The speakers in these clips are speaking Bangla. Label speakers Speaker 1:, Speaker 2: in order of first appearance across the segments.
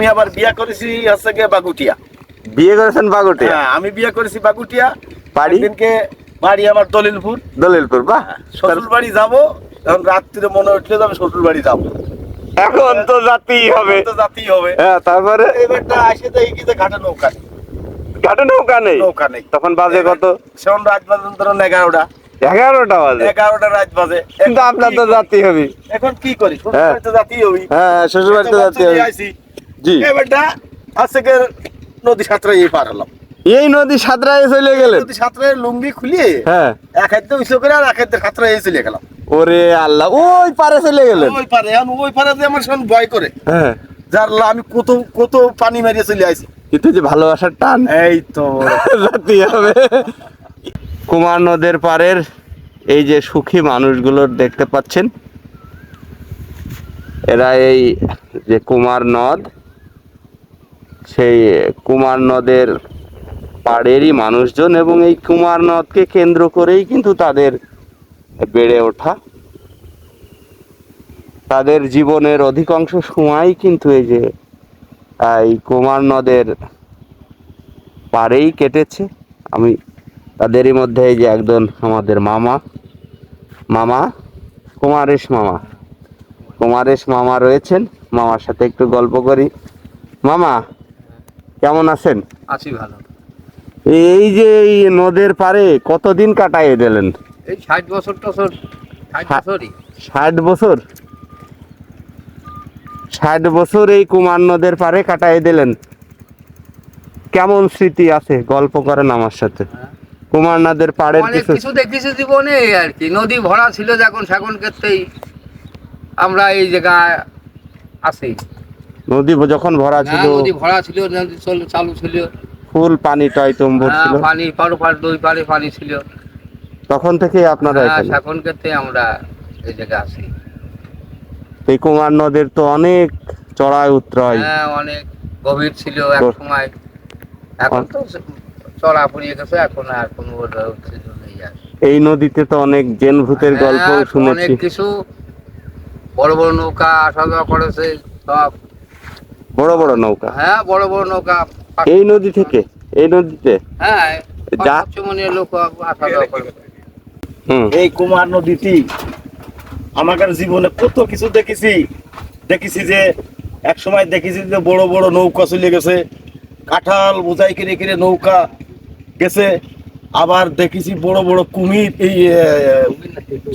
Speaker 1: আমি আবার বিয়া করেছি হচ্ছে গিয়ে বাগুটিয়া।
Speaker 2: বিয়ে করেছেন বাগুটে
Speaker 1: হ্যাঁ আমি বিয়া করেছি বাগুটিয়া।
Speaker 2: বাড়ি?
Speaker 1: দিনকে বাড়ি আমার দলিলপুর।
Speaker 2: দলিলপুর বাহ।
Speaker 1: শ্বশুর বাড়ি যাব এখন রাত্রিরে মনে উঠলে তো আমি শ্বশুর বাড়ি যাব।
Speaker 2: এখন তো জাতি হবে।
Speaker 1: তো যাতেই হবে।
Speaker 2: হ্যাঁ তারপরে?
Speaker 1: এবারটা আসে দেখি কি যে ঘাটে নৌকা।
Speaker 2: ঘাটে নৌকা নেই?
Speaker 1: নৌকা নেই।
Speaker 2: তখন বাজে কত?
Speaker 1: সেমন রাত বাজে ধরুন এগারোটা।
Speaker 2: এগারোটা বাজে?
Speaker 1: এগারোটা রাত বাজে।
Speaker 2: কিন্তু আপনার তো? জাতি হবে।
Speaker 1: এখন কি করি? শ্বশুর
Speaker 2: হ্যাঁ।
Speaker 1: বাড়িতে যাতেই হবি।
Speaker 2: হ্যাঁ শ্বশুর বাড়িতে জাতি হবে। জি।
Speaker 1: এবারটা আজকে নদী সাঁতরাই পার হলাম।
Speaker 2: এই নদী চলে গেলেন
Speaker 1: নদী সাঁতরাই লুঙ্গি খুলিয়ে
Speaker 2: হ্যাঁ।
Speaker 1: এক হাতে উঁচু করে আর এক হাতে সাঁতরাই চলে গেলাম।
Speaker 2: ওরে আল্লাহ ওই পারে চলে গেলেন?
Speaker 1: ওই পারে ওই পারে যে আমার সঙ্গে ভয় করে।
Speaker 2: হ্যাঁ।
Speaker 1: যার আমি কত কত পানি মারিয়ে চলে আসি
Speaker 2: কিন্তু যে ভালোবাসার টান।
Speaker 1: এই তো।
Speaker 2: হবে। কুমার নদের পারের এই যে সুখী মানুষগুলো দেখতে পাচ্ছেন এরা এই যে কুমার নদ সেই কুমার নদের পাড়েরই মানুষজন এবং এই কুমার নদকে কেন্দ্র করেই কিন্তু তাদের বেড়ে ওঠা। তাদের জীবনের অধিকাংশ সময়ই কিন্তু এই যে এই কুমার নদের পারেই কেটেছে। আমি তাদেরই মধ্যে এই যে একজন আমাদের মামা মামা, কুমারেশ মামা। কুমারেশ মামা রয়েছেন। মামার সাথে একটু গল্প করি। মামা কেমন আছেন?
Speaker 3: আছি ভালো।
Speaker 2: এই যে এই নদের পারে কতদিন কাটাইয়ে দিলেন
Speaker 3: এই ষাট বছর টছর ষাট
Speaker 2: বছর? ষাট বছর এই কুমার নদের পারে কাটাই দিলেন কেমন স্মৃতি আছে? গল্প করেন আমার সাথে।
Speaker 3: হ্যাঁ।
Speaker 2: কুমার নদের পাড়ের
Speaker 3: অনেক
Speaker 2: কিছু
Speaker 3: কিছু দেখেছি জীবনে আর কি। নদী ভরা ছিল যখন সেখন ক্ষেত্রেই আমরা এই জায়গায় আছি
Speaker 2: নদী যখন ভরা ছিল
Speaker 3: হ্যাঁ, নদী ভরা ছিল নদী চল- চালু ছিল।
Speaker 2: ফুল পানি টয়টম্বর
Speaker 3: হ্যাঁ,
Speaker 2: ছিল
Speaker 3: পানি পারো পার দুই পারে পানি ছিল।
Speaker 2: তখন থেকে আপনারা
Speaker 3: হ্যাঁ,
Speaker 2: এখানে।
Speaker 3: সেখন ক্ষেত্রে আমরা এই জায়গায় আছি।
Speaker 2: এই কুমার নদের তো অনেক চড়াই উত্তরায়
Speaker 3: হ্যাঁ অনেক গভীর ছিল এক। সময়। এখন তো চড়া পড়িয়ে গেছে এখন আর কোনো উত্তেজ নেই আর।
Speaker 2: এই নদীতে তো অনেক জেন ভূতের গল্প
Speaker 3: হ্যাঁ,
Speaker 2: শুনেছি।
Speaker 3: অনেক কিছু। বড় বড় নৌকা আসা যাওয়া করেছে সব।
Speaker 2: বড় বড় নৌকা।
Speaker 3: হ্যাঁ বড় বড় নৌকা।
Speaker 2: এই নদী থেকে এই নদীতে?
Speaker 3: হ্যাঁ
Speaker 2: যা
Speaker 3: লোক আসা যাওয়া করে।
Speaker 1: এই কুমার নদীটি আমাদের জীবনে কত কিছু দেখেছি। দেখেছি যে এক সময় দেখেছি যে বড় বড় নৌকা চলে গেছে। কাঁঠাল বোঝাই কিনে কিনে নৌকা গেছে। আবার দেখেছি বড় বড় কুমির এই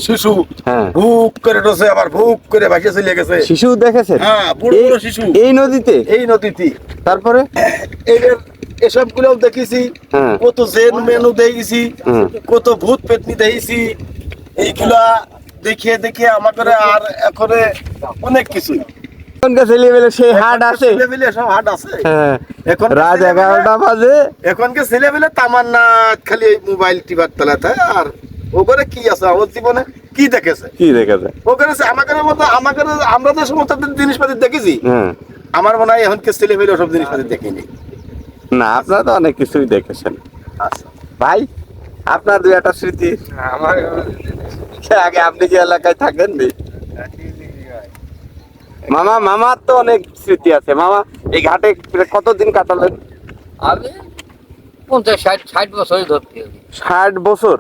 Speaker 1: শিশু
Speaker 2: হ্যাঁ।
Speaker 1: ভুক করে ডসে আবার ভুক করে ভাসে চলে গেছে।
Speaker 2: শিশু দেখেছেন?
Speaker 1: হ্যাঁ বড় বড় শিশু।
Speaker 2: এই নদীতে?
Speaker 1: এই নদীতে।
Speaker 2: তারপরে?
Speaker 1: এদের এসব গুলোও দেখেছি
Speaker 2: হ্যাঁ।
Speaker 1: কত জেন মেনু দেখেছি কত ভূত পেতনি দেখেছি এইগুলা দেখিয়ে দেখিয়ে আমাদের আর এখনে অনেক
Speaker 2: ছেলেবেলে সেই হাট আছে।
Speaker 1: সব হাট আছে। এখন
Speaker 2: রাত এগারোটা বাজে।
Speaker 1: এখনকার ছেলেবেলে তামান্না খালি এই মোবাইল টিপার তলাতে আর ওখানে কি আছে? আমার জীবনে কি দেখেছে?
Speaker 2: কি দেখেছে?
Speaker 1: ওখানে আমাদের মতো আমাদের আমরা যে সমস্ত জিনিসপাতি দেখেছি
Speaker 2: হ্যাঁ
Speaker 1: আমার মনে হয় এখনকার ছেলেবেলে ওসব জিনিসপাতি দেখিনি।
Speaker 2: না আপনারা তো অনেক কিছুই দেখেছেন।
Speaker 1: আচ্ছা।
Speaker 2: ভাই আপনার দু একটা স্মৃতি?
Speaker 3: আমার
Speaker 2: আগে আপনি কি এলাকায় থাকেন নি? মামা মামার তো অনেক স্মৃতি আছে। মামা এই ঘাটে কতদিন কাটালেন?
Speaker 3: আমি পঞ্চাশ ষাট ষাট বছরই ধরতে
Speaker 2: ষাট বছর?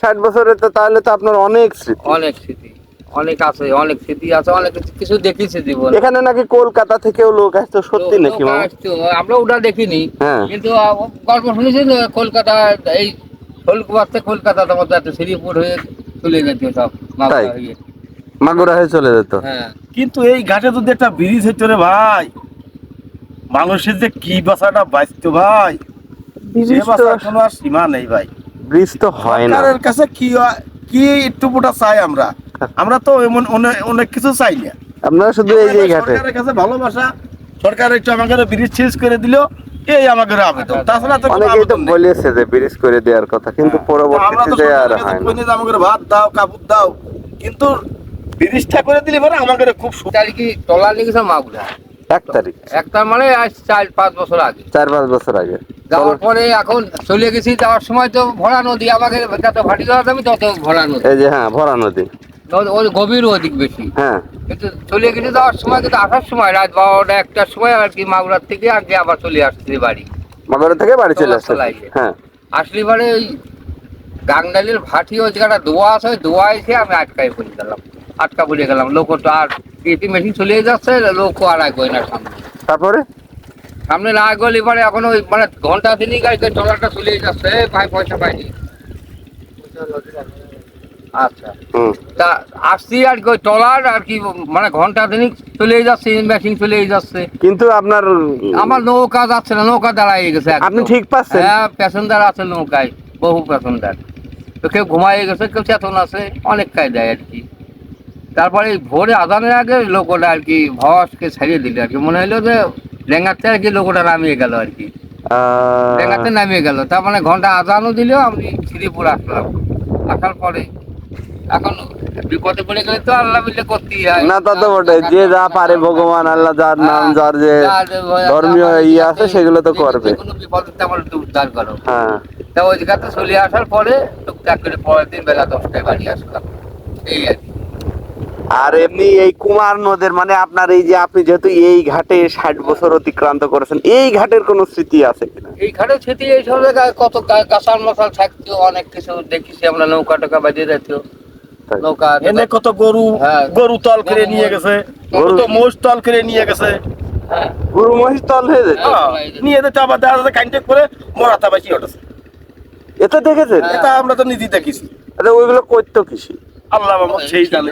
Speaker 2: ষাট বছরে তো তাহলে তো আপনার অনেক স্মৃতি।
Speaker 3: অনেক স্মৃতি অনেক আছে অনেক স্মৃতি আছে অনেক কিছু- দেখেছি জীবন।
Speaker 2: এখানে নাকি কলকাতা থেকেও লোক আসতো সত্যি নাকি
Speaker 3: আমরা ওটা দেখিনি।
Speaker 2: হ্যাঁ।
Speaker 3: কিন্তু গল্প শুনেছি কলকাতা এই কলকাতা থেকে কলকাতার মধ্যে একটা শ্রীপুর হয়ে চলে গেছে সব? হয়ে।
Speaker 2: মাগুরা হয়ে চলে যেত।
Speaker 3: হ্যাঁ।
Speaker 1: কিন্তু এই ঘাটে যদি একটা ব্রিজ হইতো রে ভাই মানুষের যে কি বাসাটা বাঁচতো ভাই কোনো আর সীমা নেই ভাই।
Speaker 2: ব্রিজ তো হয় না।
Speaker 1: সরকারের কাছে কি হয়- কি চাই আমরা? আমরা তো এমন অনেক কিছু চাই না।
Speaker 2: আপনারা শুধু এই যে ঘাটে
Speaker 1: সরকারের কাছে ভালোবাসা। সরকার একটু আমাকে ব্রিজ চেঞ্জ করে দিল এই আমাদের আবেদন। তাছাড়া তো
Speaker 2: অনেকেই তো বলেছে যে ব্রিজ করে দেওয়ার কথা কিন্তু
Speaker 1: আমরা তো
Speaker 2: পরবর্তীতে আর হয় না।
Speaker 1: আমাদের ভাত দাও কাপড় দাও। কিন্তু ব্রিজটা করে দিলে পরে আমাদের খুব সুবিধা
Speaker 3: তার কি টলার লেগেছে মাগুরা।
Speaker 2: এক তারিখ।
Speaker 3: একটা মানে আজ চার পাঁচ বছর আগে।
Speaker 2: চার পাঁচ বছর আগে।
Speaker 3: যাওয়ার পরে এখন চলে গেছি যাওয়ার সময় তো ভরা নদী আমাকে যত ভাটি দেওয়া যাবে তত ভরা নদী।
Speaker 2: এই যে হ্যাঁ ভরা নদী।
Speaker 3: ওই গভীর ওদিক বেশি।
Speaker 2: হ্যাঁ।
Speaker 3: কিন্তু চলে গেলে যাওয়ার সময় কিন্তু আসার সময় রাত বারোটা একটার সময় আর কি মাগুরার থেকে আর কি আবার চলে আসছে বাড়ি।
Speaker 2: মাগরে থেকে বাড়ি চলে আসছে হ্যাঁ।
Speaker 3: আসলে এবারে ওই গাংডালির ভাটি ওই জায়গাটা দোয়া আছে ওই দোয়া এসে আমি আটকাই পড়ে গেলাম। আটকা পড়ে গেলাম। লোক তো আর এটি মেশিন চলে যাচ্ছে লোক আর আগে না সামনে।
Speaker 2: তারপরে?
Speaker 3: সামনে না গেলে এবারে এখন ওই মানে ঘণ্টা দিনই গাড়ি ট্রলারটা চলে যাচ্ছে ভাই পয়সা পাইনি। আচ্ছা। তা আসছি আর কি ট্রলার আর কি মানে ঘণ্টা দিনই চলে যাচ্ছে মেশিন চলে যাচ্ছে।
Speaker 2: কিন্তু আপনার
Speaker 3: আমার নৌকা যাচ্ছে না নৌকা দাঁড়াই গেছে
Speaker 2: আপনি ঠিক পাচ্ছেন।
Speaker 3: হ্যাঁ প্যাসেঞ্জার আছে নৌকায় বহু প্যাসেঞ্জার তো কেউ ঘুমাই গেছে কেউ চেতন আছে অনেক কাজ দেয় আর কি। তারপরে ভোরে আদানের আগে লোকটা আর কি ভসকে ছাড়িয়ে দিল আর কি। মনে হলো যে লেঙ্গাতে আর কি লোকটা নামিয়ে গেল আর কি।
Speaker 2: আহ,
Speaker 3: নামিয়ে গেল। তার মানে ঘণ্টা আজানও দিল আমি শ্রীপুর আসলাম। আসার পরে এখন বিপদে পড়ে গেলে তো আল্লাহ মিলে করতেই হয়।
Speaker 2: না তা তো বটে। যে যা পারে ভগবান আল্লাহ যার নাম
Speaker 3: হ্যাঁ,
Speaker 2: যার যে ধর্মীয় ইয়ে আছে সেগুলো তো করবে।
Speaker 3: কোনো বিপদে আমার উদ্ধার করো।
Speaker 2: হ্যাঁ।
Speaker 3: তা ওই জায়গাতে চলে আসার পরে টুকটাক করে পরের দিন বেলা দশটায় বাড়ি আসলাম। এই আর কি।
Speaker 2: আর এমনি এই কুমার নদের মানে আপনার এই যে আপনি যেহেতু এই ঘাটে ষাট বছর অতিক্রান্ত করেছেন এই ঘাটের কোনো স্মৃতি আছে কিনা?
Speaker 3: এই ঘাটে স্মৃতি এই সব জায়গায় কত গা- মশাল থাকতো অনেক কিছু দেখেছি আমরা নৌকা টোকা বাজিয়ে যেত নৌকা
Speaker 1: এনে কত গরু
Speaker 3: হ্যাঁ।
Speaker 1: গরু তল করে নিয়ে গেছে।
Speaker 2: গরু।
Speaker 1: কত মোষ তল করে নিয়ে গেছে।
Speaker 3: হ্যাঁ,
Speaker 2: গুরু মহিষ তল হয়ে যেত?
Speaker 1: হ্যাঁ, নিয়ে যেতে আবার দেখা যাচ্ছে কাইন্টেক করে মরাতা বাঁচি ওঠেছে
Speaker 2: এটা দেখেছেন।
Speaker 1: এটা আমরা তো নিজে দেখেছি।
Speaker 2: আচ্ছা ওইগুলো করতো কৃষি
Speaker 1: আল্লাহ আমার সেই জানে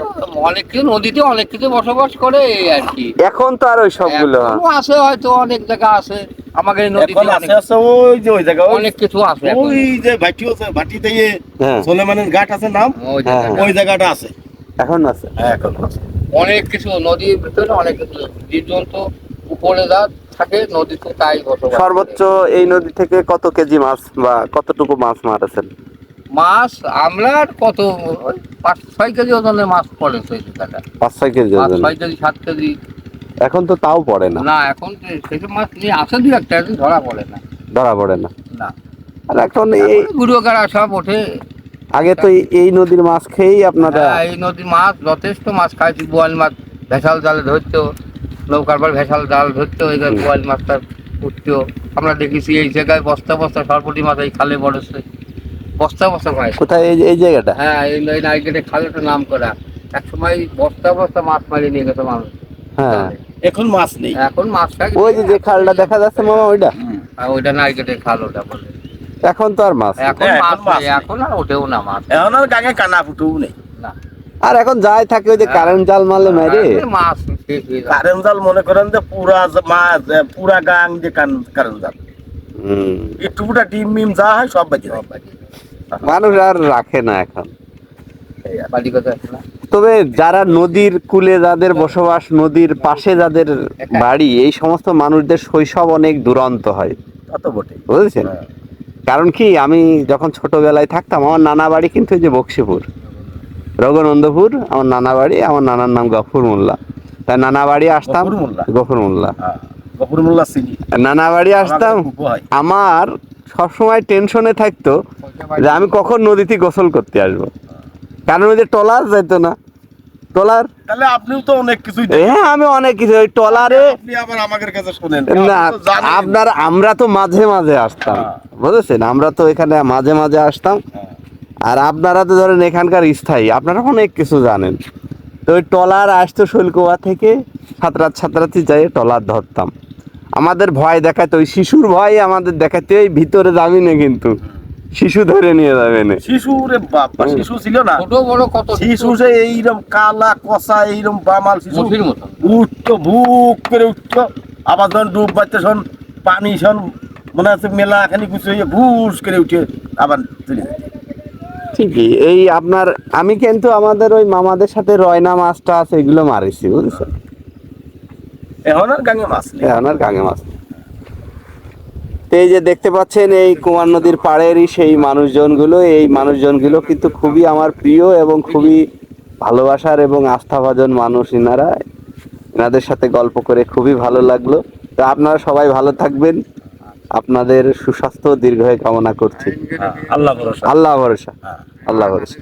Speaker 3: অনেক কিছু নদীতে অনেক কিছু বসবাস করে এই আর কি।
Speaker 2: এখন তো আর ওই সবগুলো।
Speaker 3: আছে হয়তো অনেক জায়গা আছে। আমাদের এই নদীতে
Speaker 1: এখন
Speaker 3: অনেক
Speaker 1: আছে আছে ওই যে ওই জায়গা
Speaker 3: অনেক কিছু আছে
Speaker 1: ওই যে ভাটি আছে ভাটিতে
Speaker 2: হ্যাঁ।
Speaker 1: সোলেমানের ঘাট আছে নাম
Speaker 3: ওই
Speaker 2: হ্যাঁ,
Speaker 3: জায়গাটা।
Speaker 1: আছে।
Speaker 2: এখন আছে।
Speaker 1: হ্যাঁ এখন আছে।
Speaker 3: অনেক কিছু নদীর ভিতরে অনেক কিছু জীবজন্তু উপরে যা থাকে নদীতে তাই বসবাস
Speaker 2: সর্বোচ্চ এই নদী থেকে কত কেজি মাছ বা কতটুকু মাছ মারেছেন?
Speaker 3: মাছ আমরা কত পাঁচ ছয় কেজি ওজনের মাছ পড়ে সেই জায়গাটা
Speaker 2: পাঁচ ছয় কেজি
Speaker 3: পাঁচ
Speaker 2: ওজন।
Speaker 3: ছয় কেজি সাত কেজি।
Speaker 2: এখন তো তাও পড়ে না।
Speaker 3: না এখন সেসব মাছ নিয়ে আসে দু একটা ধরা পড়ে না।
Speaker 2: ধরা পড়ে না।
Speaker 3: না।
Speaker 2: আর এখন এই
Speaker 3: গাড়া সব ওঠে।
Speaker 2: আগে তো এই- এই নদীর মাছ খেয়েই আপনারা
Speaker 3: হ্যাঁ, এই নদীর মাছ যথেষ্ট মাছ খাইছি বোয়াল মাছ ভেসাল জালে ধরতো নৌকার পর ভেসাল জাল ধরতো এই বোয়াল মাছটা উঠতো আমরা দেখেছি এই জায়গায় বস্তা বস্তা সরপটি মাছ এই খালে বড়ছে বস্তা বস্তা পাই
Speaker 2: কোথায় এই এই জায়গাটা?
Speaker 3: হ্যাঁ এই এই নাইকেটে খালেটা নাম করা এক সময় বস্তা বস্তা মাছ মারিয়ে নিয়ে গেছে মানুষ।
Speaker 2: হ্যাঁ।
Speaker 1: এখন মাছ নেই।
Speaker 3: এখন মাছ
Speaker 2: ওই যে যে খালটা দেখা যাচ্ছে মামা ওইটা?
Speaker 3: আর ওইটা নাইকেটের খাল ওটা বলে।
Speaker 2: এখন তো আর মাছ
Speaker 3: এখন
Speaker 1: হ্যাঁ,
Speaker 3: মাছ
Speaker 1: এখন
Speaker 3: নেই,
Speaker 1: নেই।
Speaker 3: এখন আর ওঠেও না মাছ।
Speaker 1: এখন আর গাঙে কানা ফুটেও নেই।
Speaker 3: না।
Speaker 2: আর এখন যাই থাকে ওই যে
Speaker 3: হ্যাঁ।
Speaker 2: কারেন্ট জাল মারলে মেরে।
Speaker 3: মাছ হয়ে।
Speaker 1: কারেন্ট জাল মনে করেন যে পুরা মাছ পুরা গাং যে কান- কারেন্ট জাল। একটু ফুটা ডিম মিম যা হয় সব
Speaker 3: বাকি।
Speaker 2: মানুষ আর রাখে না এখন।
Speaker 3: বাড়ি কথা আছে না।
Speaker 2: তবে যারা নদীর কূলে যাদের বসবাস নদীর পাশে যাদের বাড়ি এই সমস্ত মানুষদের শৈশব অনেক দুরন্ত হয়। বুঝেছেন?
Speaker 1: হ্যাঁ।
Speaker 2: কারণ কি আমি যখন ছোটবেলায় থাকতাম আমার নানা বাড়ি কিন্তু যে বক্সিপুর। রঘুনন্দপুর আমার নানা বাড়ি আমার নানার নাম গফুর মোল্লা। তাই নানা বাড়ি আসতাম
Speaker 1: গফুর মোল্লা? চিনি।
Speaker 2: নানা বাড়ি আসতাম। আমার সবসময় টেনশনে থাকতো যে আমি কখন নদীতে গোসল করতে আসব। কারণ ওই যে টলার যাইতো না। টলার
Speaker 1: তাহলে আপনিও তো অনেক কিছুই
Speaker 2: হ্যাঁ আমি অনেক কিছু। ওই টলারে
Speaker 1: আপনি আবার আমাদের কাছে শোনেন।
Speaker 2: না
Speaker 1: আপনি
Speaker 2: আপনার আমরা তো মাঝে মাঝে আসতাম।
Speaker 1: হ্যাঁ।
Speaker 2: বুঝেছেন? আমরা তো এখানে মাঝে মাঝে আসতাম।
Speaker 1: হ্যাঁ।
Speaker 2: আর আপনারা তো ধরেন এখানকার স্থায়ী। আপনারা অনেক কিছু জানেন। তো ওই টলার আসতো শৈলকুয়া থেকে সাঁতরাত সাঁতরাতি যাই টলার ধরতাম। আমাদের ভয় দেখাতো ওই শিশুর ভয় আমাদের দেখাতে ওই ভিতরে যাবি না কিন্তু। শিশু ধরে নিয়ে যাবে না
Speaker 1: শিশু রে বাবা শিশু ছিল না?
Speaker 3: ছোট বড় কত
Speaker 1: শিশু? যে এইরকম কালা কষা এইরকম বামাল শিশু। উঠতো ভুক করে উঠতো। আবার যখন ডুব বাড়তে শোন পানি শোন মনে হচ্ছে মেলা খানি কিছু হয়ে ভুস করে উঠে আবার চলে যায়।
Speaker 2: ঠিকই। এই আপনার আমি কিন্তু আমাদের ওই মামাদের সাথে রয়না মাছটা আছে এগুলো মারিছি বুঝেছেন?
Speaker 1: এখন আর গাঙে মাছ নেই।
Speaker 2: এখন আর গাঙে মাছ নেই। তো এই যে দেখতে পাচ্ছেন এই কুমার নদীর পাড়েরই সেই মানুষজনগুলো এই মানুষজনগুলো কিন্তু খুবই আমার প্রিয় এবং খুবই ভালোবাসার এবং আস্থাভাজন মানুষ ইনারা। এনাদের সাথে গল্প করে খুবই ভালো লাগল। তো আপনারা সবাই ভালো থাকবেন। আপনাদের সুস্বাস্থ্য ও দীর্ঘায়ু কামনা করছি।
Speaker 1: আল্লাহ ভরসা।
Speaker 2: আল্লাহ ভরসা।
Speaker 1: হ্যাঁ।
Speaker 2: আল্লাহ ভরসা।